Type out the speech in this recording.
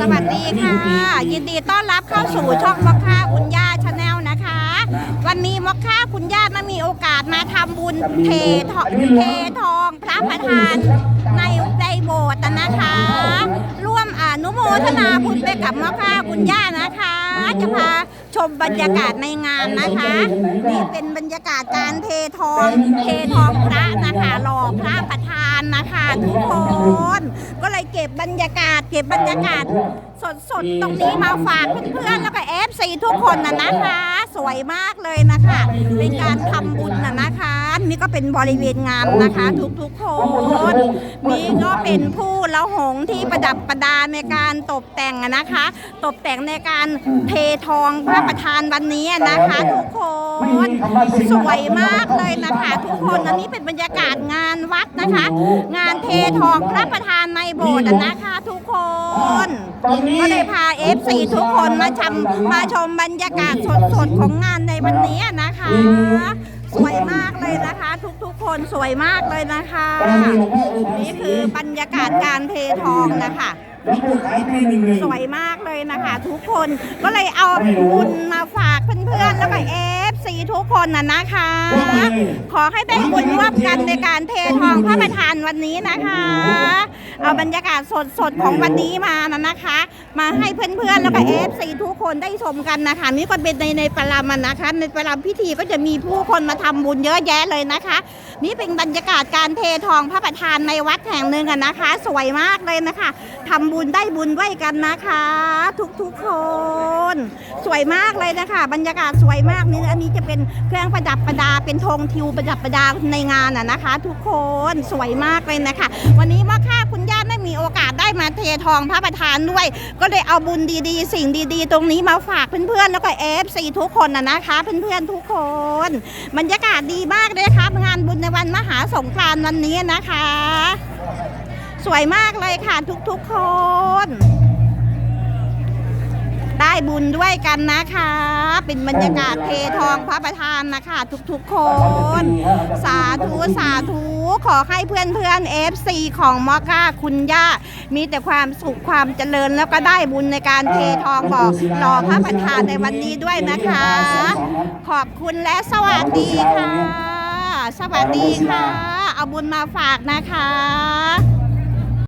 สวัสดีค่ะ ยินดีต้อนรับเข้าสู่ช่องมอคค่าคุณย่าชาแนลนะคะ วันนี้มอคค่าคุณย่ามามีโอกาสมาทำบุญเททองเททองพระประธานในในโบสถ์นะคะ ร่วมอนุโมทนาบุญไปกับมอคค่าคุณย่านะคะจะพาชมบรรยากาศในงานนะคะนี่เป็นบรรยากาศการเททองเททองพระนะคะรอพระประธานนะคะทุกคน ก็เลยเก็บบรรยากาศ เก็บบรรยากาศ สดๆ ตรงนี้มาฝากเพื่อนๆแล้วก็เอฟซีทุกคนนะนะคะ สวยมากเลยนะคะเป็นการทำบุญนะนะคะ นี่ก็เป็นบริเวณงานนะคะ ทุกๆคนนี่ก็เป็นผู้ละหงที่ประดับประดาในการตกแต่งอะนะคะ ตกแต่งในการเททองพระประธานวันนี้นะคะ ทุกคนสวยมากเลยนะคะ ทุกคนอันนี้เป็นบรรยากาศงานวัดนะคะ งานเททองพระประธานในโบสถ์อะนะคะ ทุกคนก็เลยพาเอฟซีทุกคนมาชมมาชมบรรยากาศสดๆของงานในวันนี้นะคะ คนสวยมากเลยนะคะ นี่คือบรรยากาศการเททองนะคะสวยมากเลยนะคะ ทุกคนก็เลยเอาบุญมาฝากเพื่อนๆแล้วก็เอฟ คนนะนะคะ ขอให้ได้บุญร่วมกันในการเททองพระประธานวันนี้นะคะ เอาบรรยากาศสดๆของวันนี้มานะนะคะ มาให้เพื่อนๆแล้วก็เอฟซีทุกคนได้ชมกันนะคะนี่ก็เป็นในในประลำอะนะคะ ในประลำพิธีก็จะมีผู้คนมาทำบุญเยอะแยะเลยนะคะ นี่เป็นบรรยากาศการเททองพระประธานในวัดแห่งหนึ่งอะนะคะ สวยมากเลยนะคะ ทำบุญได้บุญด้วยกันนะคะ ทุกๆคน สวยมากเลยนะคะ บรรยากาศสวยมากนี่อันนี้จะเป็นเครื่องประดับประดาเป็นธงทิวประดับประดาในงานอะนะคะ ทุกคนสวยมากเลยนะคะ วันนี้ว่าค่าคุณย่าได้มีโอกาสได้มาเททองพระประธานด้วย ก็เลยเอาบุญดีๆ สิ่งดีๆ ตรงนี้มาฝากเพื่อนๆแล้วก็เอฟซีทุกคนนะนะคะ เพื่อนๆทุกคนบรรยากาศดีมากเลยครับงานบุญในวันมหาสงกรานต์วันนี้นะคะ สวยมากเลยค่ะทุกๆคน ได้บุญด้วยกันนะคะ เป็นบรรยากาศเททองพระประธานนะคะ ทุกๆคน สาธุสาธุขอให้เพื่อนเพื่อนเอฟซีของมอก้าคุณย่า มีแต่ความสุขความเจริญแล้วก็ได้บุญในการเททองบอกรอพระประธานในวันนี้ด้วยนะคะ ขอบคุณและสวัสดีค่ะ สวัสดีค่ะ เอาบุญมาฝากนะคะ